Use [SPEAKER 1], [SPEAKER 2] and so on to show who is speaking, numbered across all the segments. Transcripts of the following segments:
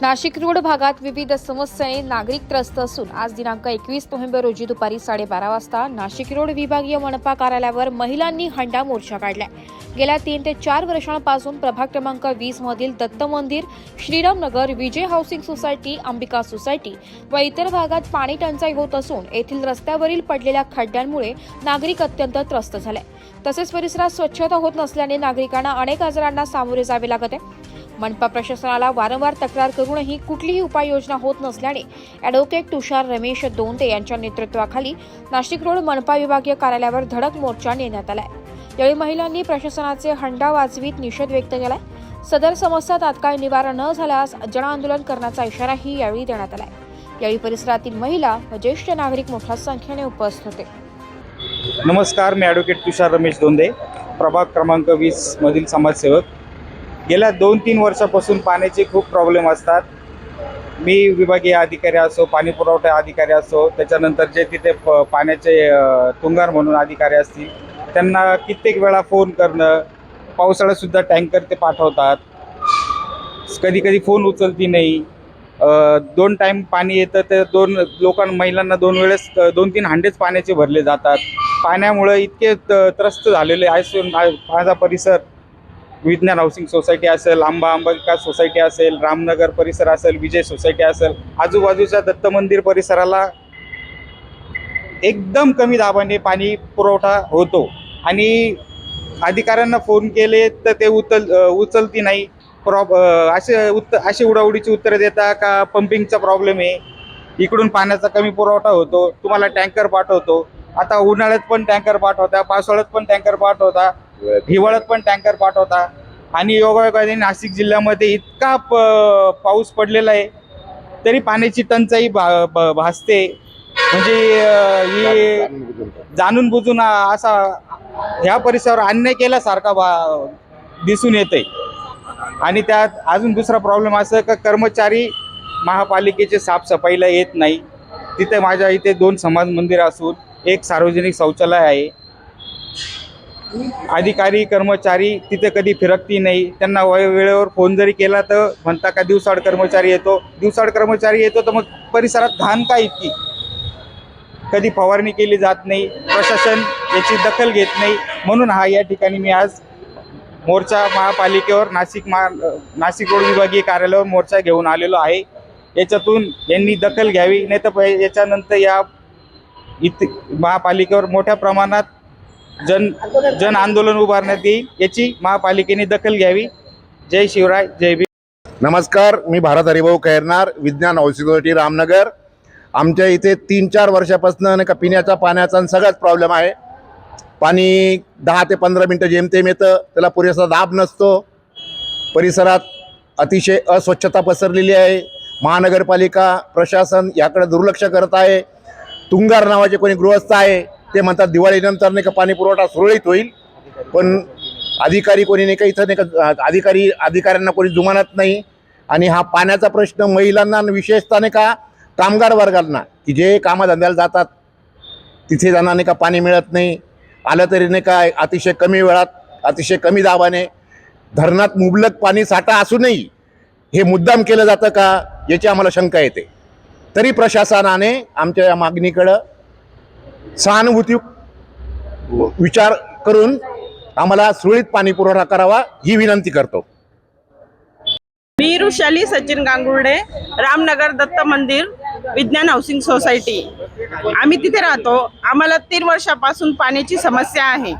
[SPEAKER 1] Nashik road भागात विविध समस्याने नागरिक त्रस्त असून आज दिनांक एकवीस नोव्हेंबर रोजी दुपारी साडेबारा वाजता नाशिक रोड विभागीय मनपा कार्यालयावर महिलांनी हंडा मोर्चा काढलाय. गेल्या तीन ते चार वर्षांपासून प्रभाग क्रमांक वीस मधील दत्त मंदिर Shriramnagar Vijay housing society Ambika society व इतर भागात पाणी टंचाई होत असून येथील रस्त्यावरील पडलेल्या खड्ड्यांमुळे नागरिक अत्यंत त्रस्त झाले. तसेच परिसरात स्वच्छता होत नसल्याने नागरिकांना अनेक आजारांना सामोरे जावे लागत आहे. मनपा प्रशासनाला वारंवार तक्रार करूनही कुठलीही उपाययोजना होत नसल्याने ॲडव्होकेट तुषार रमेश दोंदे यांच्या नेतृत्वाखाली नाशिक रोड मनपा विभागीय कार्यालयावर धडक मोर्चा नेण्यात आलाय. यावेळी महिलांनी प्रशासनाचे हंडा वाजवीत निषेध व्यक्त केलाय. सदर समस्या तात्काळ निवारण न झाल्यास जनआंदोलन करण्याचा इशाराही यावेळी देण्यात आलाय. यावेळी परिसरातील महिला व ज्येष्ठ नागरिक मोठ्या संख्येने उपस्थित होते.
[SPEAKER 2] नमस्कार मी ॲडव्होकेट तुषार रमेश दोंदे प्रभाग क्रमांक वीस मधील समाजसेवक. गेल्या दोन तीन वर्षापासून पाण्याचे खूप प्रॉब्लेम असतात. मी विभागीय अधिकारी असो पाणी पुरवठा अधिकारी असो त्याच्यानंतर जे तिथे प पाण्याचे तुंगार म्हणून अधिकारी असतील त्यांना कित्येक वेळा फोन करणं पावसाळ्यातसुद्धा टँकर ते पाठवतात. कधी कधी फोन उचलती नाही. दोन टाईम पाणी येतं तर दोन लोकां महिलांना दोन वेळेस दोन तीन हांडेच पाण्याचे भरले जातात. पाण्यामुळं इतके त- त्रस्त झालेले आहे माझा परिसर विज्ञान हाऊसिंग सोसायटी असेल आंबा आंबिका सोसायटी असेल रामनगर परिसर असेल विजय सोसायटी असेल आजूबाजूच्या दत्त मंदिर परिसराला एकदम कमी दाबाने पाणी पुरवठा होतो. आणि अधिकाऱ्यांना फोन केले तर ते उचल उचलती नाही. प्रॉब असे उत्तर अशी उडाउडीची उत्तरं देता का पंपिंगचा प्रॉब्लेम आहे. इकडून पाण्याचा कमी पुरवठा होतो. तुम्हाला टँकर पाठवतो. आता उन्हाळ्यात पण टँकर पाठवता पावसाळ्यात पण टँकर पाठवता. हिवाळ्यात पण टँकर पाठवता आणि योगायोगाने नाशिक जिल्ह्यामध्ये इतका प- पाऊस पडलेला आहे तरी पाण्याची टंचाई भा भ- भासते. म्हणजे अ, ही जाणून बुजून असा ह्या परिसरावर अन्याय केल्यासारखा बा दिसून येते आणि त्यात अजून दुसरा प्रॉब्लेम असं का कर्मचारी महापालिकेचे साफसफाईला येत नाही. तिथे माझ्या इथे दोन समाज मंदिर असून एक सार्वजनिक शौचालय आहे. अधिकारी कर्मचारी तिथे कधी फिरकती नाही. त्यांना वेळेवर फोन जरी केला तर म्हणता का दिवसाड कर्मचारी येतो? दिवसाड कर्मचारी येतो तर मग परिसरात घाण का इतकी? कधी फवारणी केली जात नाही प्रशासन याची दखल घेत नाही. म्हणून हा या ठिकाणी मी आज मोर्चा महापालिकेवर नाशिक महा नाशिक रोड विभागीय कार्यालयावर मोर्चा घेऊन आलेलो आहे. याच्यातून यांनी दखल घ्यावी नाही तर याच्यानंतर या इथे महापालिकेवर मोठ्या प्रमाणात जन जन आंदोलन उभारण्यात येईल याची महापालिकेने दखल घ्यावी. जय शिवराय जय भी
[SPEAKER 3] नमस्कार मी भारत हरिभाऊ खैरनार विज्ञान हाऊसिंग सोसायटी रामनगर. आमच्या इथे तीन चार वर्षापासून नाही का पिण्याचा पाण्याचा आणि सगळाच प्रॉब्लेम आहे. पाणी दहा ते पंधरा मिनटं जेमतेम येतं त्याला पुरेसा दाब नसतो. परिसरात अतिशय अस्वच्छता पसरलेली आहे. महानगरपालिका प्रशासन याकडे दुर्लक्ष करत आहे. तुंगार नावाचे कोणी गृहस्थ आहे ते म्हणतात दिवाळीनंतर नाही का पाणी पुरवठा सुरळीत होईल. पण अधिकारी कोणी नाही का इथं नाही का अधिकारी अधिकाऱ्यांना कोणी जुमानत नाही. आणि हा पाण्याचा प्रश्न महिलांना विशेषतः नाही का कामगार वर्गांना की जे कामधंद्याला जातात तिथे जाणार नाही का पाणी मिळत नाही. आलं तरी नाही का अतिशय कमी वेळात अतिशय कमी दाबाने धरणात मुबलक पाणी साठा असूनही हे मुद्दाम केलं जातं का याची आम्हाला शंका येते. तरी प्रशासनाने आमच्या या मागणीकडं सहानुभूती विचार करून आम्हाला सुरळीत पाणी पुरवठा करावा ही विनंती करतो.
[SPEAKER 4] मी ऋषाली सचिन गांगुर्डे रामनगर दत्त मंदिर विज्ञान हाऊसिंग सोसायटी. आम्ही तिथे राहतो. आम्हाला तीन वर्षापासून पाण्याची समस्या आहे.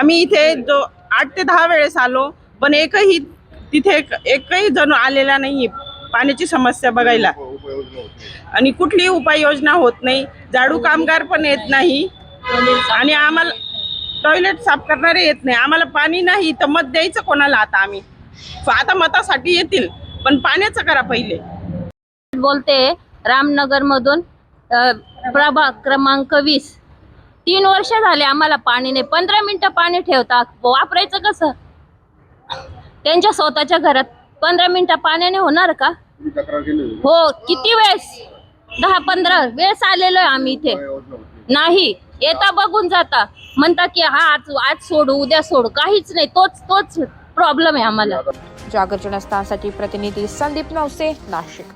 [SPEAKER 4] आम्ही इथे जो आठ ते दहा वेळेस आलो पण एकही तिथे एकही जण आलेला नाही पाण्याची समस्या बघायला. आणि कुठलीही उपाययोजना होत नाही. झाडू कामगार पण येत नाही. आणि आम्हाला टॉयलेट साफ करणारे येत नाही. आम्हाला पाणी नाही तर मत द्यायचं कोणाला आता आम्ही? आता मतासाठी येतील पण पाण्याचं करा पहिले.
[SPEAKER 5] बोलते रामनगर मधून प्रभाग क्रमांक वीस. तीन वर्ष झाले आम्हाला पाणी नाही. पंधरा मिनिटं पाणी ठेवता वापरायचं कसं? त्यांच्या स्वतःच्या घरात पंधरा मिनिटं पाण्याने होणार का? हो किती वेळेस? दहा पंधरा वेळेस आलेलो आहे आम्ही इथे. नाही. येता बघून जाता. म्हणता की हा आज आज सोडू उद्या सोडू. काहीच नाही. तोच तोच प्रॉब्लेम आहे आम्हाला.
[SPEAKER 1] जागर जनस्थानसाठी प्रतिनिधी संदीप नवसे नाशिक.